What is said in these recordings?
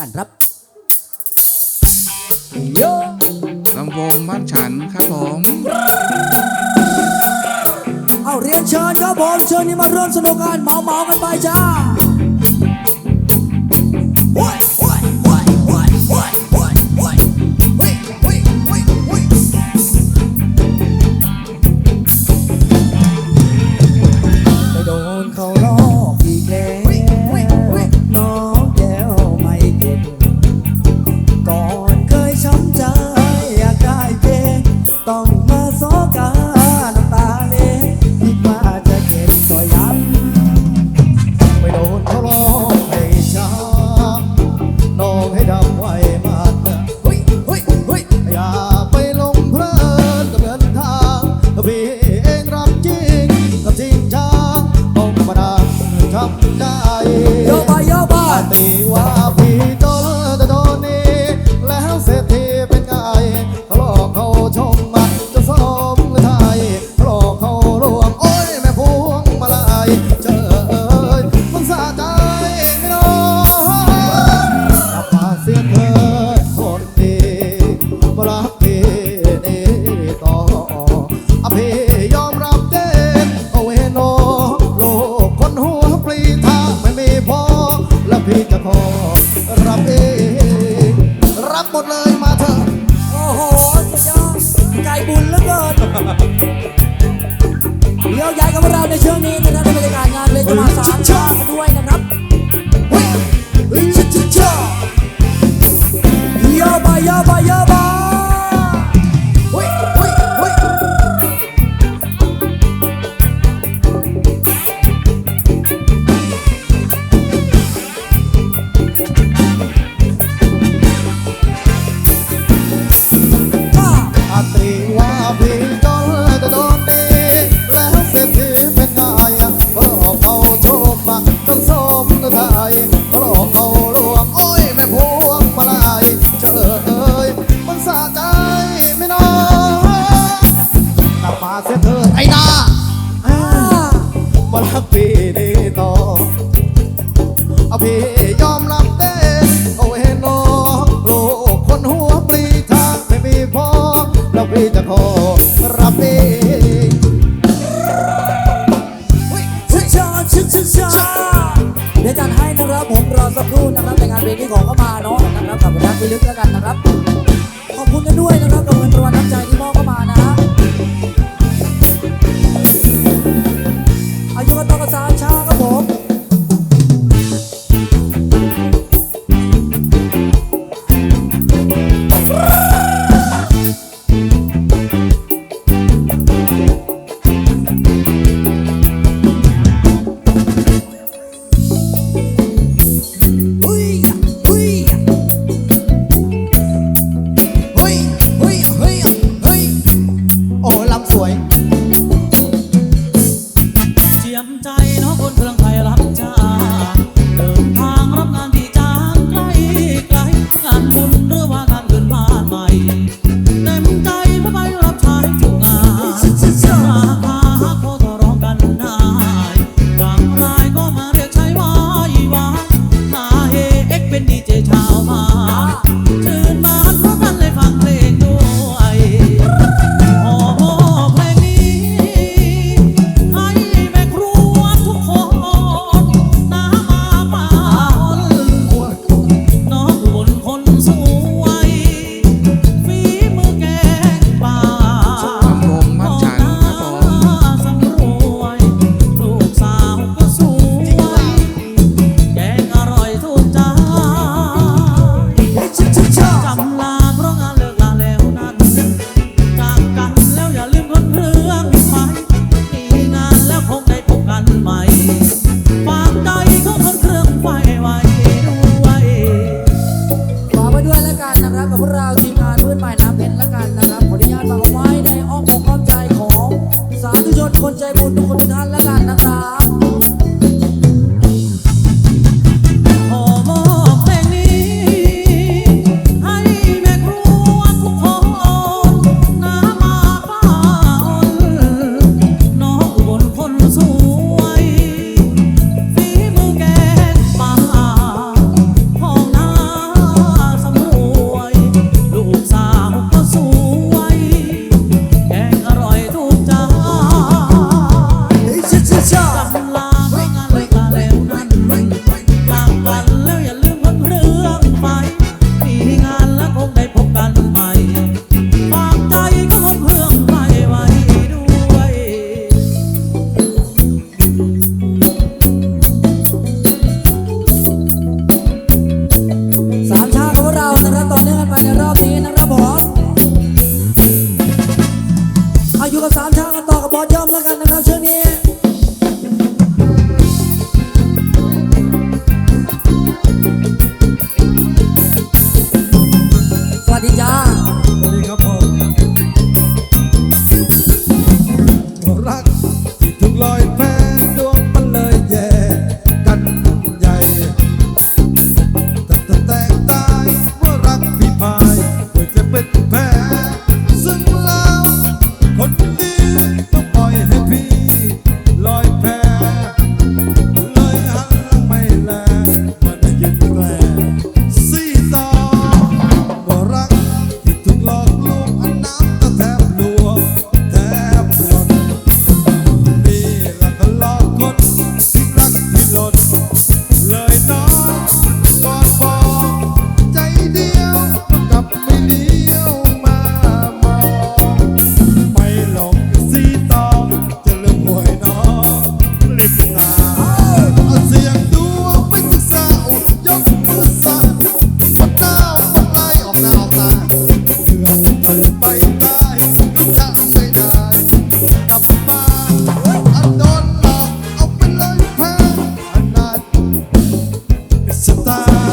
กันครับโยลำวงบ้านฉันครับผม เอาเรียนเชิญครับผมเชิญนี่มาร่วมสนุกกันเมาเมากันไปจ้า What, what, what, what, what? I'm พอ รับเอง รับหมดเลยมาเถอะ โอ้โหสุดยอดใจบุญเหลือเกินเลี้ยวย้ายกับเราในช่วงนี้นะครัในบรรยากาศงานเลยจะมาสารกันด้วยนะ มไทยพระองค์เขารวงโอ้ยแม่พวงมาลายเจอเอ้ยมันสะใจไม่น้อยกลับมาเสียเธอไอ้นาบารักพี่ดีต่อเอาพี่ยอมรับเด้เอาเห็นน้องโลกคนหัวปลีทางไม่มีพอแล้วพี่จะขอรับพี่ อสักครู่นะครับในงานเพลงที่ของเขามาเนาะนะครับกับรักพิลึกแล้วกันนะครับ ขอบคุณกันด้วยนะครับกับเงินรางวัลน้ำใจที่มอบเข้ามานะฮะ สาว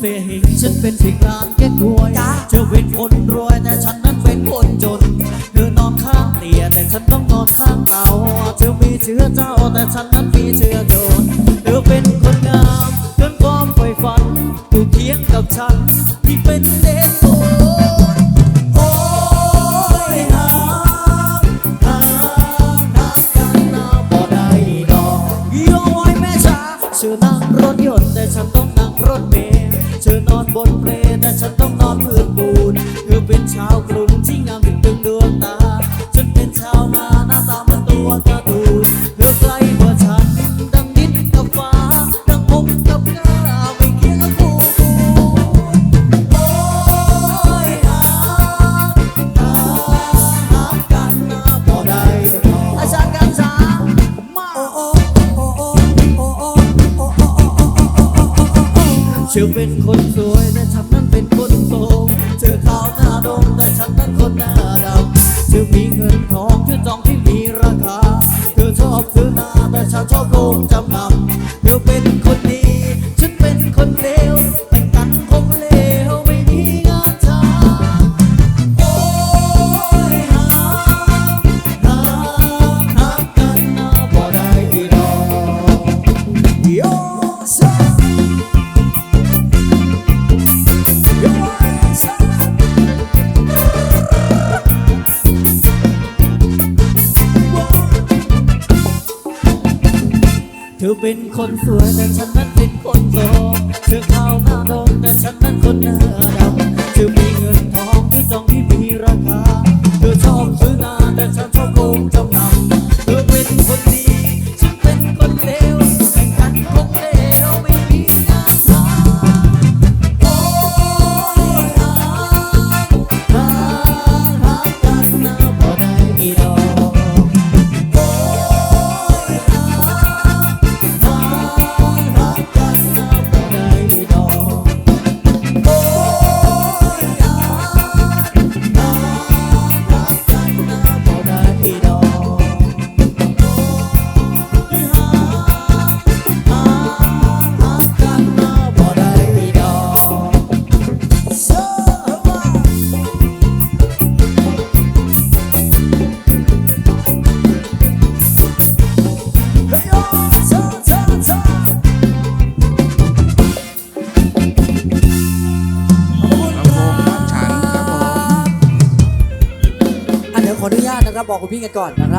เสียหิงฉันเป็นพิการแก้กวยเธอเป็นคนรวยแต่ฉันนั้นเป็นคนจน เธอนอนข้างเตียแต่ฉันต้องนอนข้างเตาเธอมีเชื้อเจ้าแต่ฉันนั้นมีเชื้อโจรเธอเป็นคนงามเกินความไฝ่ฝันถูกเทียงกับฉันที่เป็นเด็ก เป็นคนสวยแต่ฉันนั้นเป็นคนโตเธอขาวหน้าดงแต่ฉันนั้นคนหน้าดำเธอมีเงินทองเธอจองที่มีราคา เธอชอบซื้อนาแต่ฉันชอบโกงจำนา เป็นคนสวยแต่ฉันนั้นเป็นคนโสดเธอเขาวหน้าดงแต่ฉันนั้นคนหน้าดำเธอมีเงินทองที่ต้องที่มีราคา เธอชอบซื้อนา บอกคุณพี่กันก่อนนะครับ